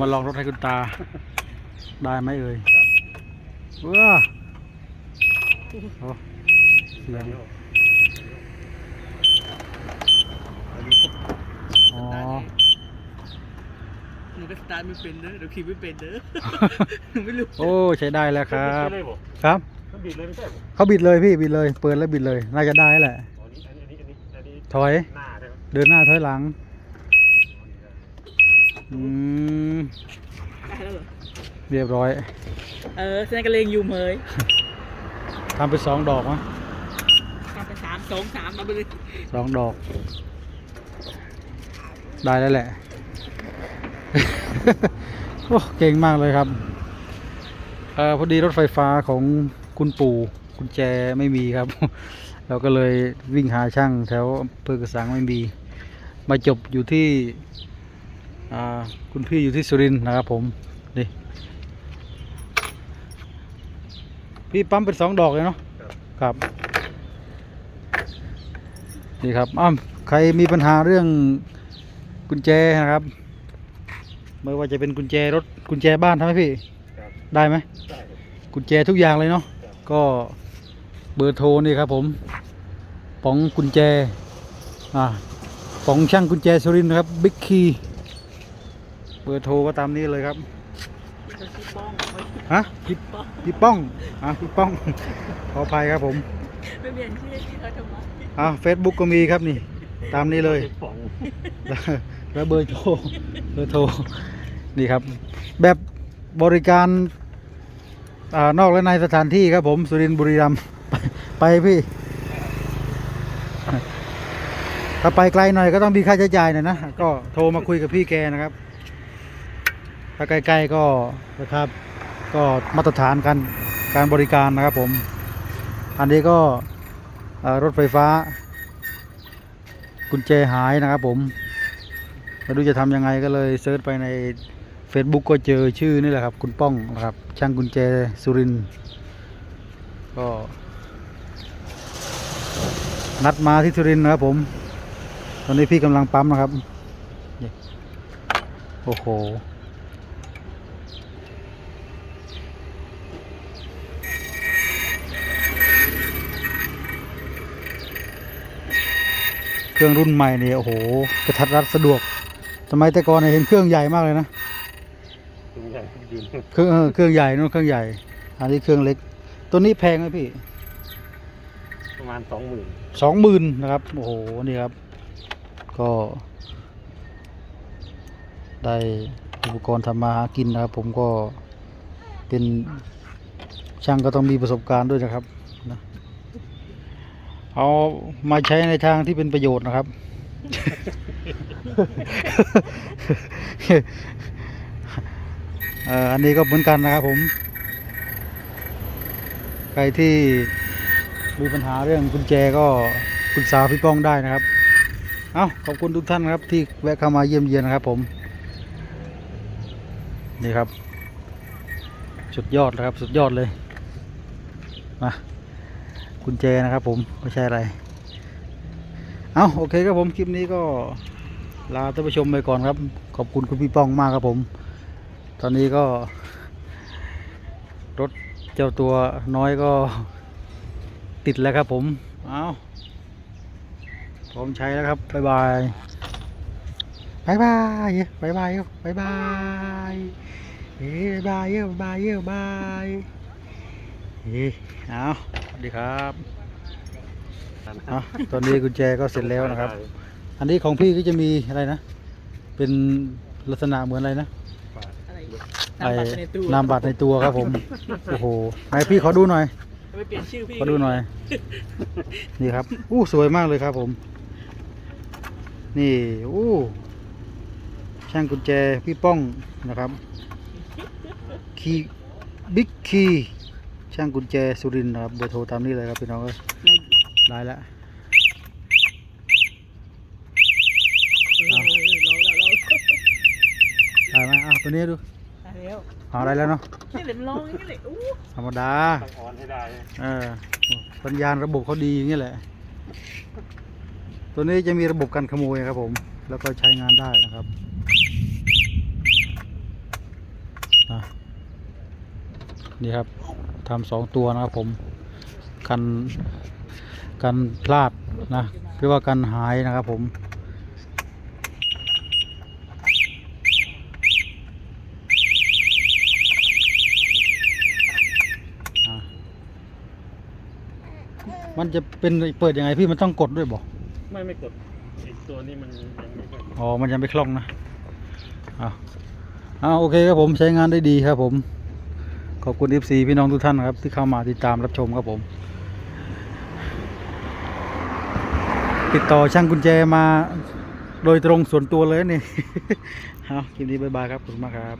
มาลองรถให้คุณตา ได้ไหมเอ่ยครับว้าโอ้เสียงอ๋อหนูก็สตาร์ทไม่เป็นเด้อเดี๋ยวขี่ไม่เป็นเด้อหนูไม่รู้โอ้ใช้ได้แล้วครับไม่ได้บอกครับมันบิดเลยไม่ใช่บอกเขาบิดเลยพี่บิดเลย เปิดแล้วบิดเลย น่าจะได้แหละอ๋อนี่อันนี้อันนี้อันนี้ถอยหน้าใช่ไหมเดินหน้าถอยหลัง อืมได้แล้วเหรอเรียบร้อยเออแสดงกระเลงอยู่เมยทำไปสองดอกมั้ยทำไปสามสองสามมาไปเลยสองดอก ได้แล้วแหละ โอ้เก่งมากเลยครับเออพอดีรถไฟฟ้าของคุณปู่กุญแจไม่มีครับ เราก็เลยวิ่งหาช่างแถวอำเภอกระสังไม่มี มาจบอยู่ที่อ่า คุณพี่อยู่ที่สุรินทร์นะครับผมนี่พี่ปั๊มเป็นสองดอกเลยเนาะครับครับนี่ครับอ้าวใครมีปัญหาเรื่องกุญแจนะครับไม่ว่าจะเป็นกุญแจรถกุญแจบ้านทำไหมพี่ครับได้ไหมได้กุญแจทุกอย่างเลยเนาะครับก็เบอร์โทรนี่ครับผมป๋องกุญแจอ่าป๋องช่างกุญแจสุรินทร์นะครับบิ๊กคีเบอร์โทรก็ตามนี้เลยครับพี่ป้องไว้ฮะพี่ป้องพี่ป้องอะพี่ป้อง ขออภัยครับผมไม่เปลี่ยนชื่อที่เขาทำไมอ่าเฟซบุ๊กก็มีครับนี่ ตามนี้เลยป๋องแล้วแล้วเบอร์โทรเบอร์โทรนี่ครับ แบบบริการอ่านอกและในสถานที่ครับผม สุรินทร์บุรีรัมย์ไปไปพี่ ถ้าไปไกลหน่อยก็ต้องมีค่าใช้จ่ายหน่อยนะ ก็โทรมาคุยกับพี่แกนะครับ ถ้าใกล้ ๆก็นะครับ ก็มาตรฐานการการบริการนะครับผม อันนี้ก็รถไฟฟ้า กุญแจหายนะครับผมไม่รู้จะทำยังไงก็เลยเซิร์ชไปใน Facebook ก็เจอชื่อนี่แหละครับ คุณป้องนะครับ ช่างกุญแจสุรินก็ นัดมาที่สุรินนะครับผม ตอนนี้พี่กำลังปั๊มนะครับ โอ้โห เครื่องรุ่นใหม่เนี่ยโอ้โหกระทัดรัดสะดวกสมัยแต่ก่อนเนี่ยเห็นเครื่องใหญ่มากเลยนะถึงใหญ่ยืนเครื่องเออเครื่องใหญ่นู่นเครื่องใหญ่ อันนี้เครื่องเล็ก ตัวนี้แพงไหมพี่ ประมาณสองหมื่นสองหมื่นนะครับ โอ้โห นี่ครับ ก็ ได้อุปกรณ์ทำมาหากินนะครับ ผมก็เป็นช่างก็ต้องมีประสบการณ์ด้วยนะครับนะ เอามาใช้ในทางที่เป็นประโยชน์นะครับ อันนี้ก็เหมือนกันนะครับผม ใครที่มีปัญหาเรื่องกุญแจก็ปรึกษาพี่ป้องได้นะครับ เอาขอบคุณทุกท่านครับ ที่แวะเข้ามาเยี่ยมเยียนนะครับ ผม นี่ครับ สุดยอดนะครับ สุดยอดเลย มา กุญแจนะครับผมไม่ใช่อะไร เอาโอเคครับผมคลิปนี้ก็ลาท่านผู้ชมไปก่อนครับ ขอบคุณคุณพี่ป้องมากครับผม ตอนนี้ก็ รถเจ้าตัวน้อยก็ติดแล้วครับผมเอาพร้อมใช้แล้วครับบ๊ายบายบ๊ายบายบ๊ายบายบ๊ายบายเฮ้บายบายเย้บ๊ายบายเย้บ๊ายบายเฮ้เอา วัสดีครับเอาตอนนี้กุญแจก็เสร็จแล้วนะครับ อันนี้ของพี่ก็จะมีอะไรนะ เป็นลักษณะเหมือนอะไรนะอะไรไอ้นามบัตรในตู้นามบัตรในตัวครับผม โอ้โหไหนพี่ขอดูหน่อยไม่เปลี่ยนชื่อพี่ขอดูหน่อย นี่ครับ อู้สวยมากเลยครับผม นี่ อู้ ช่างกุญแจพี่ป้องนะครับ คีบิ๊กคี ช่างกุญแจสุรินทร์นะครับเบอร์โทรตามนี้เลยครับพี่น้องเอ้ยในได้แล้วเออเออเออลองแล้วลองได้ไหมอะตัวนี้ดูได้แล้วเอาได้แล้วเนาะนี่เดี๋ยวลองอย่างนี้เลยอู้ธรรมดาต้องออนให้ได้เออสัญญาณระบบเขาดีอย่างนี้แหละ ตัวนี้จะมีระบบกันขโมยครับผม แล้วก็ใช้งานได้นะครับนะนี่ครับ ทำสองตัวนะครับผมกันกันพลาดนะหรือว่ากันหายนะครับผมอะมันจะเป็นเปิดยังไงพี่มันต้องกดด้วยบอกไม่ไม่กดไอีกตัวนี้มันยังไม่ค่อยอ๋อมันยังไม่คล่องนะอ่าอ่าโอเคครับผมใช้งานได้ดีครับผม ขอบคุณ FC พี่น้องทุกท่านครับ ที่เข้ามาติดตามรับชมครับผม ติดต่อช่างกุญแจมาโดยตรงส่วนตัวเลยนี่ เอาคลิปนี้บ๊ายบายครับขอบคุณมากครับ